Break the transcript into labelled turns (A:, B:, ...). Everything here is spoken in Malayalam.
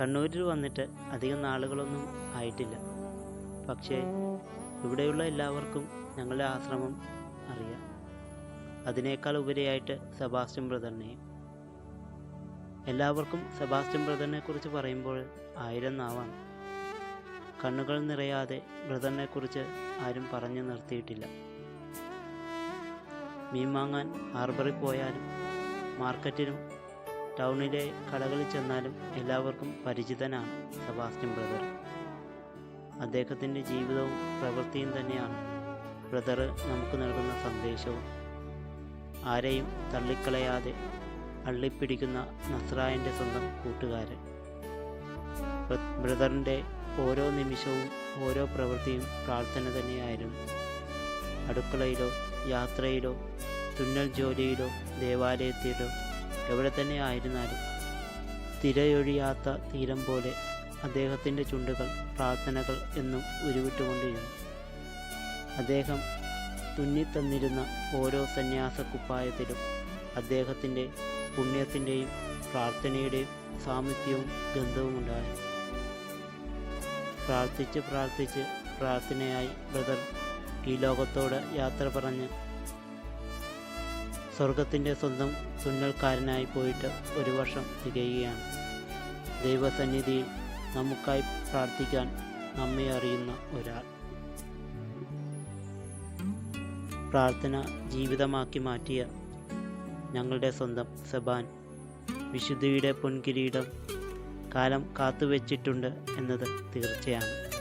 A: കണ്ണൂരിൽ വന്നിട്ട് അധികം നാളുകളൊന്നും ആയിട്ടില്ല. പക്ഷേ ഇവിടെയുള്ള എല്ലാവർക്കും ഞങ്ങളുടെ ആശ്രമം അറിയാം. അതിനേക്കാൾ ഉപരിയായിട്ട് സെബാസ്റ്റ്യൻ ബ്രദറിനെയും എല്ലാവർക്കും സെബാസ്റ്റ്യൻ ബ്രദറിനെ കുറിച്ച് പറയുമ്പോൾ ആയിരം നാവാണ്. കണ്ണുകൾ നിറയാതെ ബ്രദറിനെ കുറിച്ച് ആരും പറഞ്ഞു നിർത്തിയിട്ടില്ല. മീൻ വാങ്ങാൻ ഹാർബറിൽ പോയാലും മാർക്കറ്റിലും ടൗണിലെ കടകളിൽ ചെന്നാലും എല്ലാവർക്കും പരിചിതനാണ് സെബാസ്റ്റ്യൻ ബ്രദർ. അദ്ദേഹത്തിന്റെ ജീവിതവും പ്രവൃത്തിയും തന്നെയാണ് ബ്രദർ നമുക്ക് നൽകുന്ന സന്ദേശവും. ആരെയും തള്ളിക്കളയാതെ അള്ളിപ്പിടിക്കുന്ന നസ്രായന്റെ സ്വന്തം കൂട്ടുകാരൻ. ബ്രദറിന്റെ ഓരോ നിമിഷവും ഓരോ പ്രവൃത്തിയും പ്രാർത്ഥന തന്നെയായിരുന്നു. അടുക്കളയിലോ യാത്രയിലോ തുന്നൽ ജോലിയിലോ ദേവാലയത്തിലോ എവിടെ തന്നെ ആയിരുന്നാലും തിരയൊഴിയാത്ത തീരം പോലെ അദ്ദേഹത്തിന്റെ ചുണ്ടുകൾ പ്രാർത്ഥനകൾ എന്നും ഉരുവിട്ടുകൊണ്ടിരുന്നു. അദ്ദേഹം തുന്നിത്തന്നിരുന്ന ഓരോ സന്യാസ കുപ്പായത്തിലും അദ്ദേഹത്തിന്റെ പുണ്യത്തിന്റെയും പ്രാർത്ഥനയുടെയും സാമീപ്യവും ഗന്ധവും ഉണ്ടായി. പ്രാർത്ഥിച്ച് പ്രാർത്ഥിച്ച് പ്രാർത്ഥനയായി ബ്രദർ ഈ ലോകത്തോട് യാത്ര പറഞ്ഞ് സ്വർഗത്തിന്റെ സ്വന്തം തുന്നൽക്കാരനായി പോയിട്ട് ഒരു വർഷം തികയുകയാണ്. ദൈവസന്നിധിയിൽ നമുക്കായി പ്രാർത്ഥിക്കാൻ നമ്മെ അറിയുന്ന ഒരാൾ. പ്രാർത്ഥന ജീവിതമാക്കി മാറ്റിയ ഞങ്ങളുടെ സ്വന്തം സബാൻ വിശുദ്ധിയുടെ പൊൻകിരീടം കാലം കാത്തുവച്ചിട്ടുണ്ട് എന്നത് തീർച്ചയാണ്.